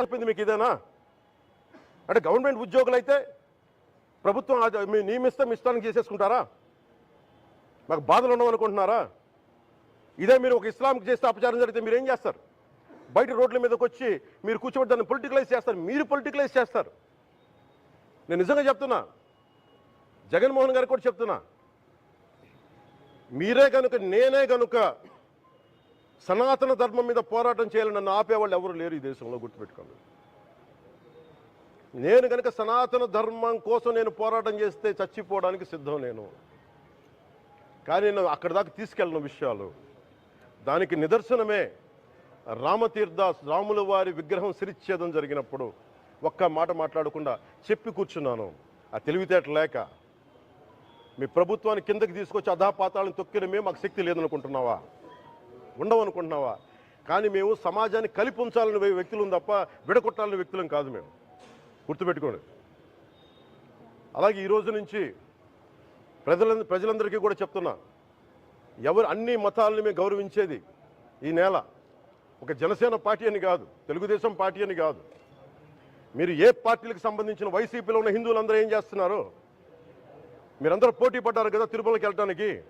చెప్పింది మీకు ఇదేనా? అంటే గవర్నమెంట్ ఉద్యోగులు అయితే ప్రభుత్వం మీ నియమిస్తే మీ ఇష్టానికి చేసేసుకుంటారా? మాకు బాధలు ఉండవనుకుంటున్నారా? ఇదే మీరు ఒక ఇస్లాంకి చేస్తే అపచారం జరిగితే మీరు ఏం చేస్తారు? బయట రోడ్ల మీదకి వచ్చి మీరు కూర్చోబెట్టి దాన్ని పొలిటికలైజ్ చేస్తారు. మీరు పొలిటికలైజ్ చేస్తారు. నేను నిజంగా చెప్తున్నా. జగన్మోహన్ గారికి కూడా చెప్తున్నా. మీరే కనుక నేనే కనుక సనాతన ధర్మం మీద పోరాటం చేయాలని నన్ను ఆపేవాళ్ళు ఎవరు లేరు ఈ దేశంలో గుర్తుపెట్టుకోండి. నేను కనుక సనాతన ధర్మం కోసం నేను పోరాటం చేస్తే చచ్చిపోవడానికి సిద్ధం నేను. కానీ నేను అక్కడి దాకా తీసుకెళ్ళిన విషయాలు. దానికి నిదర్శనమే రామతీర్థ రాముల వారి విగ్రహం సిరిచ్ఛేదం జరిగినప్పుడు ఒక్క మాట మాట్లాడకుండా చెప్పి కూర్చున్నాను. ఆ తెలివితేట లేక. మీ ప్రభుత్వాన్ని కిందకి తీసుకొచ్చి అధాపాతాలను తొక్కిన మేము మాకు శక్తి లేదనుకుంటున్నావా? ఉండవనుకుంటున్నావా? కానీ మేము సమాజాన్ని కలిపి ఉంచాలని వ్యక్తులు తప్ప విడగొట్టాలని వ్యక్తులం కాదు మేము. గుర్తుపెట్టుకోండి. అలాగే ఈరోజు నుంచి ప్రజల ప్రజలందరికీ కూడా చెప్తున్నా. ఎవరు అన్ని మతాలని మేము గౌరవించేది ఈ నేల. ఒక జనసేన పార్టీ అని కాదు తెలుగుదేశం పార్టీ అని కాదు. మీరు ఏ పార్టీలకు సంబంధించిన వైసీపీలో ఉన్న హిందువులందరూ ఏం చేస్తున్నారు? మీరందరూ పోటీ పడ్డారు కదా తిరుమలకి వెళ్ళడానికి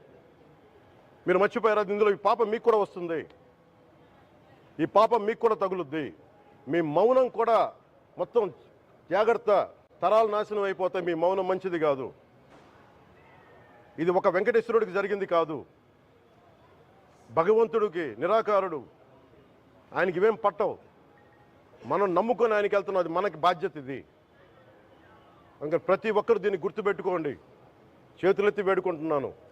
మీరు మర్చిపోయారు? అది ఇందులో ఈ పాపం మీకు కూడా వస్తుంది. ఈ పాపం మీకు కూడా తగులుద్ది. మీ మౌనం కూడా మొత్తం జాగ్రత్త తరాలు నాశనం అయిపోతే మీ మౌనం మంచిది కాదు. ఇది ఒక వెంకటేశ్వరుడికి జరిగింది కాదు. భగవంతుడికి నిరాకారుడు. ఆయనకి ఇవేం పట్టవు. మనం నమ్ముకొని ఆయనకి వెళ్తున్నది మనకి బాధ్యత ఇది. ఇంకా ప్రతి ఒక్కరు దీన్ని గుర్తుపెట్టుకోండి. చేతులెత్తి వేడుకుంటున్నాను.